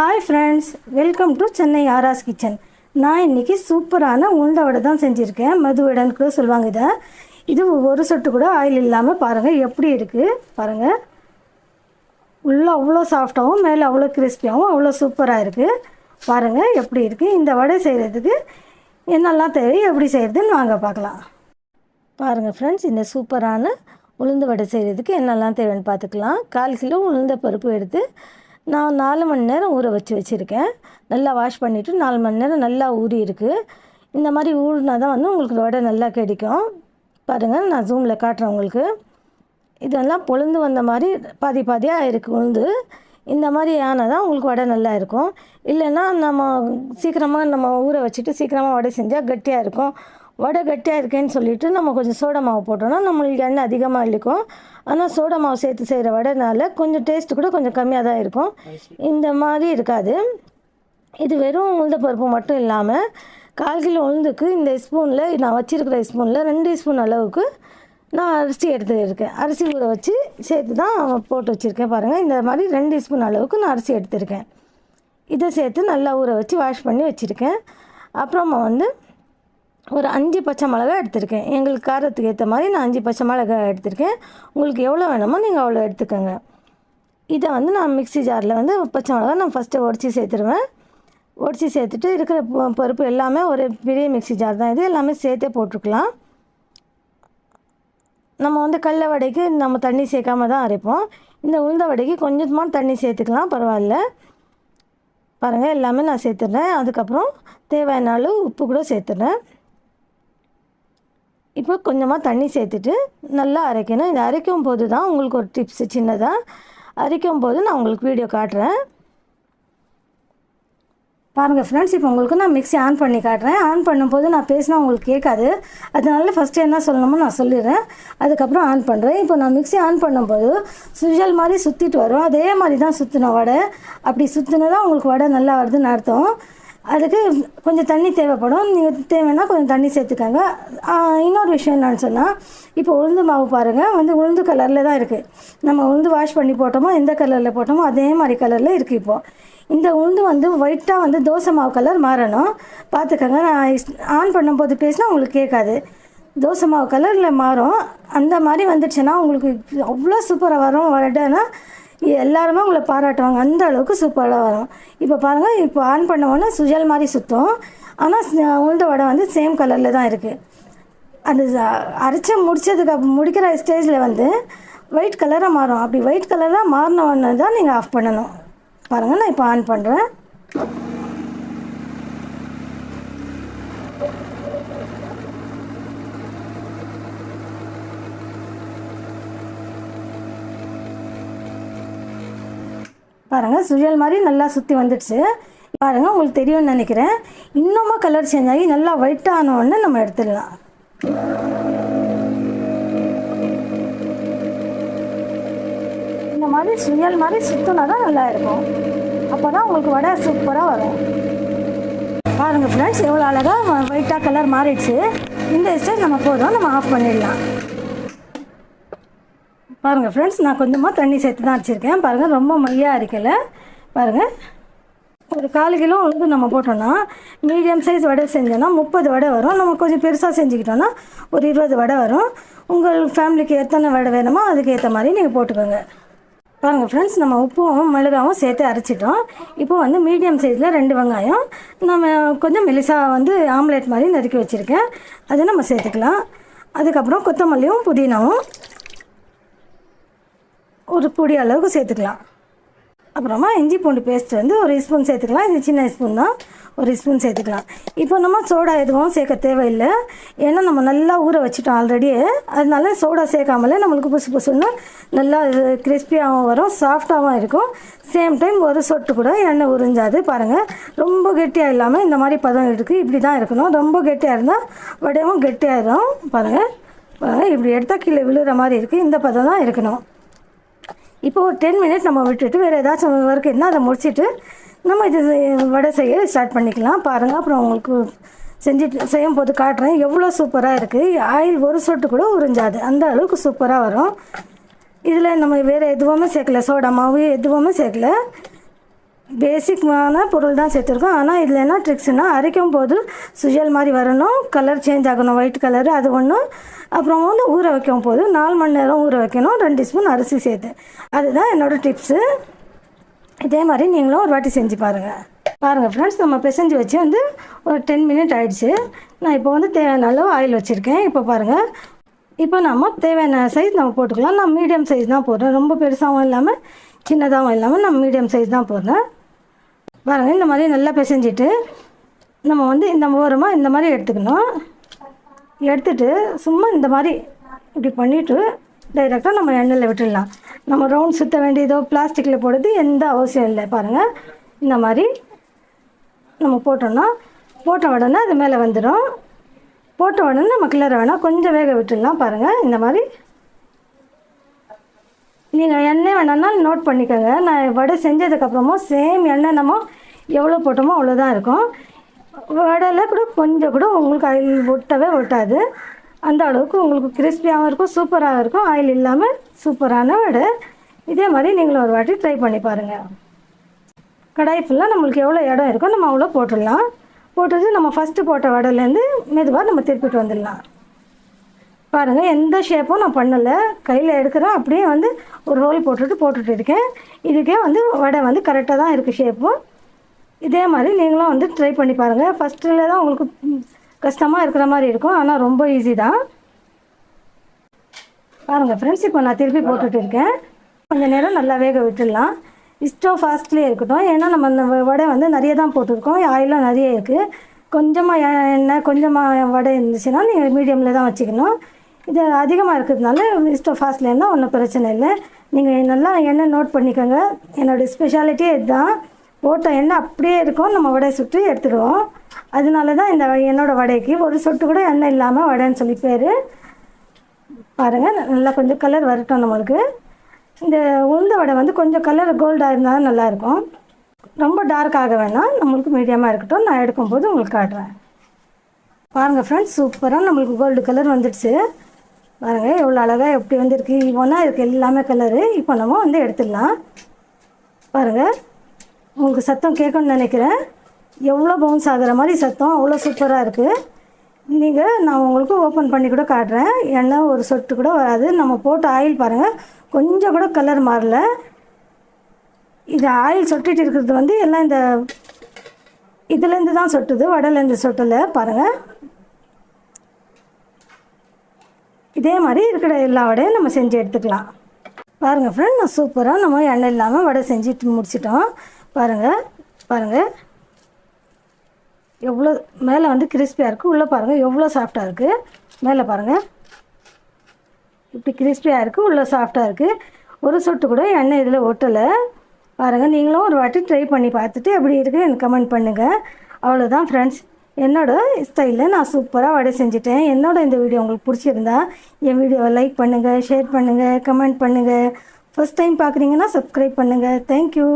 Hi friends welcome to Chennai Aaras kitchen நான் இன்றைக்கி சூப்பரான உளுந்த வடை தான் செஞ்சுருக்கேன். மது வடைன்னு கூட சொல்லுவாங்க இதை. இது ஒரு சொட்டு கூட ஆயில் இல்லாமல் பாருங்கள் எப்படி இருக்குது பாருங்கள் உள்ளே அவ்வளோ சாஃப்டாகவும் மேலே அவ்வளோ கிறிஸ்பியாகவும் அவ்வளோ சூப்பராக இருக்குது பாருங்கள் எப்படி இருக்குது இந்த வடை செய்கிறதுக்கு என்னெல்லாம் தேவை எப்படி செய்கிறதுன்னு வாங்க பார்க்கலாம். பாருங்கள் ஃப்ரெண்ட்ஸ் இந்த சூப்பரான உளுந்து வடை செய்கிறதுக்கு என்னெல்லாம் தேவைன்னு பார்த்துக்கலாம். கால் கிலோ உளுந்த பருப்பு எடுத்து நான் நாலு மணி நேரம் ஊற வச்சு வச்சுருக்கேன். நல்லா வாஷ் பண்ணிவிட்டு நாலு மணி நேரம் நல்லா ஊறி இருக்குது இந்த மாதிரி ஊறினா தான் வந்து உங்களுக்கு வடை நல்லா கிடைக்கும். பாருங்கள் நான் ஜூமில் காட்டுறேன் உங்களுக்கு. இதெல்லாம் பொழுந்து வந்த மாதிரி பாதி பாதியாக இருக்குது உளுந்து. இந்த மாதிரி ஆனால் தான் உங்களுக்கு வடை நல்லா இருக்கும். இல்லைன்னா நம்ம சீக்கிரமாக நம்ம ஊற வச்சுட்டு சீக்கிரமாக வடை செஞ்சால் கட்டியாக இருக்கும். வடை கட்டியாக இருக்கேன்னு சொல்லிட்டு நம்ம கொஞ்சம் சோடா மாவு போட்டோம்னா நம்மளுக்கு எண்ணெய் அதிகமாக இழுக்கும். ஆனால் சோடா மாவு சேர்த்து செய்கிற வடைனால கொஞ்சம் டேஸ்ட் கூட கொஞ்சம் கம்மியாக தான் இருக்கும். இந்த மாதிரி இருக்காது. இது வெறும் உளுந்த பருப்பு மட்டும் இல்லாமல் கால் கிலோ உளுந்துக்கு இந்த ஸ்பூனில் நான் வச்சுருக்கிற ஸ்பூனில் ரெண்டு ஸ்பூன் அளவுக்கு நான் அரிசி எடுத்துருக்கேன். அரிசி ஊற வச்சு சேர்த்து தான் போட்டு வச்சுருக்கேன் பாருங்கள் இந்த மாதிரி ரெண்டு ஸ்பூன் அளவுக்கு நான் அரிசி எடுத்திருக்கேன். இதை சேர்த்து நல்லா ஊற வச்சு வாஷ் பண்ணி வச்சுருக்கேன். அப்புறமா வந்து ஒரு அஞ்சு பச்சை மிளகா எடுத்திருக்கேன். எங்களுக்கு காரத்துக்கு ஏற்ற மாதிரி நான் அஞ்சு பச்சை மிளகா எடுத்திருக்கேன். உங்களுக்கு எவ்வளோ வேணுமோ நீங்கள் அவ்வளோ எடுத்துக்கோங்க. இதை வந்து நான் மிக்ஸி ஜாரில் வந்து பச்சை மிளகா நான் ஃபஸ்ட்டு உடச்சி சேர்த்துருவேன். உடச்சி சேர்த்துட்டு இருக்கிற ப- பருப்பு எல்லாமே ஒரு பெரிய மிக்ஸி ஜார் தான். இது எல்லாமே சேர்த்தே போட்டிருக்கலாம் நம்ம வந்து கடல வடைக்கு நம்ம தண்ணி சேர்க்காம தான் அரைப்போம். இந்த உளுந்த வடைக்கு கொஞ்சமாக தண்ணி சேர்த்துக்கலாம் பரவாயில்ல. பாருங்கள் எல்லாமே நான் சேர்த்துடுறேன். அதுக்கப்புறம் தேவையான அளவு உப்பு கூட சேர்த்துடுறேன். இப்போ கொஞ்சமாக தண்ணி சேர்த்துட்டு நல்லா அரைக்கணும். இது அரைக்கும் போது தான் உங்களுக்கு ஒரு டிப்ஸு சின்னதாக அரைக்கும் போது நான் உங்களுக்கு வீடியோ காட்டுறேன். பாருங்கள் ஃப்ரெண்ட்ஸ் இப்போ உங்களுக்கு நான் மிக்ஸி ஆன் பண்ணி காட்டுறேன். ஆன் பண்ணும்போது நான் பேசினா உங்களுக்கு கேட்காது. அதனால ஃபஸ்ட்டு என்ன சொல்லணுமோ நான் சொல்லிடுறேன். அதுக்கப்புறம் ஆன் பண்ணுறேன் இப்போ நான் மிக்ஸி ஆன் பண்ணும்போது சுழல் மாதிரி சுற்றிட்டு வரும். அதே மாதிரி தான் சுற்றின வடை. அப்படி சுற்றினதான் உங்களுக்கு வடை நல்லா வருதுன்னு அர்த்தம். அதுக்கு கொஞ்சம் தண்ணி தேவைப்படும். நீங்கள் தேவைன்னா கொஞ்சம் தண்ணி சேர்த்துக்கோங்க. இன்னொரு விஷயம் என்னென்னு சொன்னால் இப்போ உளுந்து மாவு பாருங்கள் வந்து உளுந்து கலரில் தான் இருக்குது நம்ம உளுந்து வாஷ் பண்ணி போட்டோமோ எந்த கலரில் போட்டோமோ அதே மாதிரி கலரில் இருக்குது இப்போது இந்த உளுந்து வந்து ஒயிட்டாக வந்து தோசை மாவு கலர் மாறணும். பார்த்துக்கோங்க. நான் ஆன் பண்ணும்போது பேசினா உங்களுக்கு கேட்காது. தோசை மாவு கலரில் மாறும். அந்த மாதிரி வந்துடுச்சுன்னா உங்களுக்கு அவ்வளோ சூப்பராக வரும். வடைன்னா எல்லாருமே உங்களை பாராட்டுவாங்க. அந்த அளவுக்கு சூப்பராக வரும். இப்போ பாருங்கள் இப்போ ஆன் பண்ண உடனே சுஜல் மாதிரி சுற்றும் ஆனால் உளுந்த வடை வந்து சேம் கலரில் தான் இருக்குது அந்த அரைச்சி முடித்ததுக்கு முடிக்கிற ஸ்டேஜில் வந்து ஒயிட் கலராக மாறும். அப்படி ஒயிட் கலராக மாறின உடனே தான் நீங்கள் ஆஃப் பண்ணணும். பாருங்கள் நான் இப்போ ஆன் பண்ணுறேன் பாருங்கள் சுழல் மாதிரி நல்லா சுற்றி வந்துடுச்சு. பாருங்கள் உங்களுக்கு தெரியும்னு நினைக்கிறேன். இன்னமும் கலர் சேஞ்ச் ஆகி நல்லா ஒயிட் ஆன நம்ம எடுத்துடலாம். இந்த மாதிரி சுயல் மாதிரி சுற்றினா தான் நல்லா இருக்கும். அப்போ தான் உங்களுக்கு வடை சூப்பராக வரும். பாருங்கள் ஃப்ரெண்ட்ஸ் எவ்வளோ அழகாக ஒயிட்டாக கலர் மாறிடுச்சு. இந்த ஸ்டேஜ் நம்ம போதும் நம்ம ஆஃப் பண்ணிடலாம். பாருங்கள் ஃப்ரெண்ட்ஸ் நான் கொஞ்சமாக தண்ணி சேர்த்து தான் அரைச்சிருக்கேன் பாருங்கள் ரொம்ப மையாக அரைக்கலை பாருங்கள் ஒரு கால் கிலோ உளுந்து நம்ம போட்டோன்னா மீடியம் சைஸ் வடை செஞ்சோன்னா முப்பது வடை வரும். நம்ம கொஞ்சம் பெருசாக செஞ்சுக்கிட்டோன்னா ஒரு இருபது வடை வரும். உங்கள் ஃபேமிலிக்கு எத்தனை வடை வேணுமோ அதுக்கு ஏற்ற மாதிரி நீங்கள் போட்டுக்கோங்க. பாருங்கள் ஃப்ரெண்ட்ஸ் நம்ம உப்பும் மிளகாவும் சேர்த்து அரைச்சிட்டோம். இப்போ வந்து மீடியம் சைஸில் ரெண்டு வெங்காயம். நம்ம கொஞ்சம் மெலிசாக வந்து ஆம்லேட் மாதிரி நறுக்கி வச்சுருக்கேன். அதை நம்ம சேர்த்துக்கலாம். அதுக்கப்புறம் கொத்தமல்லியும் புதினாவும் ஒரு பொடி அளவுக்கு சேர்த்துக்கலாம். அப்புறமா இஞ்சி பூண்டு பேஸ்ட் வந்து ஒரு ஸ்பூன் சேர்த்துக்கலாம். இது சின்ன ஸ்பூன் தான். ஒரு ஸ்பூன் சேர்த்துக்கலாம். இப்போ நம்ம சோடா எதுவும் சேர்க்க தேவையில்லை. ஏன்னா நம்ம நல்லா ஊற வச்சுட்டோம் ஆல்ரெடி அதனால சோடா சேர்க்காமலே நம்மளுக்கு புசு புசுன்னு நல்லா கிறிஸ்பியாகவும் வரும் சாஃப்டாகவும் இருக்கும். சேம் டைம் ஒரு சொட்டு கூட எண்ணெய் உறிஞ்சாது பாருங்கள் ரொம்ப கெட்டியாக இல்லாமல் இந்த மாதிரி பதம் இருக்குது இப்படி தான் இருக்கணும். ரொம்ப கெட்டியாக இருந்தால் வடையும் கெட்டியாயிரும். பாருங்கள் பாருங்கள் இப்படி எடுத்தால் கீழே விழுகிற மாதிரி இருக்குது இந்த பதம் தான் இருக்கணும். இப்போ ஒரு டென் மினிட் நம்ம விட்டுட்டு வேறு ஏதாச்சும் ஒர்க் இருந்தால் அதை முடிச்சுட்டு நம்ம இது வடை செய்ய ஸ்டார்ட் பண்ணிக்கலாம். பாருங்கள் அப்புறம் உங்களுக்கு செஞ்சுட்டு செய்யும் போது காட்டுறேன். எவ்வளோ சூப்பராக இருக்குது ஆயில் ஒரு சொட்டு கூட உறிஞ்சாது. அந்த அளவுக்கு சூப்பராக வரும். இதில் நம்ம வேறு எதுவுமே சேர்க்கல. சோடா மாவு எதுவுமே சேர்க்கல. பேசிக்கான பொருள் தான் சேர்த்துருக்கோம். ஆனால் இதில் என்ன ட்ரிக்ஸ்னால் அரைக்கும் போது சுஜல் மாதிரி வரணும். கலர் சேஞ்ச் ஆகணும். ஒயிட் கலர் அது ஒன்று அப்புறம் வந்து ஊற வைக்கும் போது நாலு மணி நேரம் ஊற வைக்கணும். ரெண்டு ஸ்பூன் அரிசி சேர்த்து. அதுதான் என்னோடய டிப்ஸு இதே மாதிரி நீங்களும் ஒரு வாட்டி செஞ்சு பாருங்கள் பாருங்கள் ஃப்ரெண்ட்ஸ் நம்ம பிசைஞ்சு வச்சு வந்து ஒரு டென் மினிட் ஆகிடுச்சு நான் இப்போ வந்து தேவையான அளவு ஆயில் வச்சுருக்கேன். இப்போ பாருங்கள் இப்போ நம்ம தேவையான சைஸ் நம்ம போட்டுக்கலாம். நான் மீடியம் சைஸ் தான் போடுறேன். ரொம்ப பெருசாகவும் இல்லாமல் சின்னதாகவும் இல்லாமல் நான் மீடியம் சைஸ் தான் போடுறேன். பாருங்கள் இந்த மாதிரி நல்லா பிசைஞ்சிட்டு நம்ம வந்து இந்த ஓரமாக இந்த மாதிரி எடுத்துக்கணும். எடுத்துட்டு சும்மா இந்த மாதிரி இப்படி பண்ணிவிட்டு டைரெக்டாக நம்ம எண்ணெயில் விட்டுடலாம். நம்ம ரவுண்ட் சுற்ற வேண்டியதோ பிளாஸ்டிக்கில் போடுறது எந்த அவசியம் இல்லை. பாருங்கள் இந்த மாதிரி நம்ம போட்டோம்னா போட்ட உடனே அது மேலே வந்துடும் போட்ட உடனே நம்ம கிளற வேணாம் கொஞ்சம் வேக விட்டுடலாம். பாருங்கள் இந்த மாதிரி நீங்கள் எண்ணெய் வேணாம்னாலும் நோட் பண்ணிக்கோங்க. நான் வடை செஞ்சதுக்கப்புறமும் சேம் எண்ணெய் நம்ம எவ்வளோ போட்டோமோ அவ்வளோதான் இருக்கும். வடையில் கூட கொஞ்சம் கூட உங்களுக்கு ஆயில் ஒட்டவே ஒட்டாது. அந்த அளவுக்கு உங்களுக்கு கிறிஸ்பியாகவும் இருக்கும் சூப்பராகவும் இருக்கும். ஆயில் இல்லாமல் சூப்பரான வடை. இதே மாதிரி நீங்களும் ஒரு வாட்டி ட்ரை பண்ணி பாருங்கள் கடாய் ஃபுல்லாக நம்மளுக்கு எவ்வளோ இடம் இருக்கோ நம்ம அவ்வளோ போட்டுடலாம். போட்டுட்டு நம்ம ஃபஸ்ட்டு போட்ட வடையிலேருந்து மெதுவாக நம்ம திருப்பிட்டு வந்துடலாம். பாருங்கள் எந்த ஷேப்பும் நான் பண்ணலை. கையில் எடுக்கிறேன் அப்படியே வந்து ஒரு ரோல் போட்டுட்டு போட்டுட்டு இருக்கேன். இதுக்கே வந்து வடை வந்து கரெக்டாக தான் இருக்குது ஷேப்பும் இதே மாதிரி நீங்களும் வந்து ட்ரை பண்ணி பாருங்கள் ஃபஸ்ட்டில் தான் உங்களுக்கு கஷ்டமாக இருக்கிற மாதிரி இருக்கும். ஆனால் ரொம்ப ஈஸி தான். பாருங்கள் ஃப்ரெண்ட்ஸ் இப்போ நான் திருப்பி போட்டுட்டு இருக்கேன். கொஞ்சம் நேரம் நல்லா வேக விட்டுடலாம். ஸ்டவ் ஃபாஸ்ட்லேயே இருக்கட்டும். ஏன்னா நம்ம அந்த வ- வடை வந்து நிறைய தான் போட்டிருக்கோம். ஆயிலும் நிறைய இருக்குது கொஞ்சமாக எண்ணெய் கொஞ்சமாக வடை இருந்துச்சுன்னா நீங்கள் மீடியமில் தான் வச்சுக்கணும். இது அதிகமாக இருக்கிறதுனால ஸ்டவ் ஃபாஸ்ட்ல இருந்தால் ஒன்றும் பிரச்சனை இல்லை. நீங்கள் நல்லா எண்ணெய் நோட் பண்ணிக்கோங்க. என்னோடய ஸ்பெஷாலிட்டியே இதுதான். ஓட்டம் எண்ணெய் அப்படியே இருக்கும். நம்ம வடை சுட்டு எடுத்துடுவோம். அதனால தான் இந்த என்னோடய வடைக்கு ஒரு சொட்டு கூட எண்ணெய் இல்லாமல் வடைன்னு சொல்லி பேர். பாருங்கள் நல்லா கொஞ்சம் கலர் வரட்டும் நம்மளுக்கு. இந்த உளுந்த வடை வந்து கொஞ்சம் கலர் கோல்டாக இருந்தால் தான் நல்லாயிருக்கும் ரொம்ப டார்க் ஆக வேணாம். நம்மளுக்கு மீடியமாக இருக்கட்டும். நான் எடுக்கும்போது உங்களுக்கு காட்டுறேன். பாருங்கள் ஃப்ரெண்ட்ஸ் சூப்பராக நம்மளுக்கு கோல்டு கலர் வந்துடுச்சு. பாருங்கள் எவ்வளோ அழகாக எப்படி வந்திருக்கு. இவனா இருக்குது எல்லாமே கலரு இப்போ நம்ம வந்து எடுத்துடலாம். பாருங்கள் உங்களுக்கு சத்தம் கேட்கணும்னு நினைக்கிறேன். எவ்வளோ பவுன்ஸ் ஆகுற மாதிரி சத்தம் அவ்வளோ சூப்பராக இருக்குது நீங்கள் நான் உங்களுக்கு ஓப்பன் பண்ணி கூட காட்டுறேன். எண்ணெய் ஒரு சொட்டு கூட வராது. நம்ம போட்ட ஆயில் பாருங்கள் கொஞ்சம் கூட கலர் மாறல. இது ஆயில் சொட்டிட்டு இருக்கிறது வந்து எல்லாம் இந்த இதுலேருந்து தான் சொட்டுது. வடையிலேருந்து சொட்டலை. பாருங்கள் இதே மாதிரி இருக்கிற எல்லா வடையும் நம்ம செஞ்சு எடுத்துக்கலாம். பாருங்கள் ஃப்ரெண்ட் நான் சூப்பராக நம்ம எண்ணெய் இல்லாமல் வடை செஞ்சுட்டு முடிச்சிட்டோம். பாருங்கள் பாருங்கள் எவ்வளோ மேலே வந்து கிறிஸ்பியாக இருக்குது உள்ளே பாருங்கள் எவ்வளோ சாஃப்டாக இருக்குது மேலே பாருங்கள் இப்படி கிறிஸ்பியாக இருக்குது உள்ளே சாஃப்டாக இருக்குது ஒரு சொட்டு கூட எண்ணெய் இதில் ஒட்டலை. பாருங்கள் நீங்களும் ஒரு வாட்டி ட்ரை பண்ணி பார்த்துட்டு எப்படி இருக்குது எனக்கு கமெண்ட் பண்ணுங்கள் அவ்வளோதான் ஃப்ரெண்ட்ஸ் என்னோட ஸ்டைலில் நான் சூப்பராக வடை செஞ்சுட்டேன். என்னோட இந்த வீடியோ உங்களுக்கு பிடிச்சிருந்தா என் வீடியோவை லைக் பண்ணுங்கள் ஷேர் பண்ணுங்கள் கமெண்ட் பண்ணுங்கள் ஃபஸ்ட் டைம் பார்க்குறீங்கன்னா சப்ஸ்கிரைப் பண்ணுங்கள் தேங்க்யூ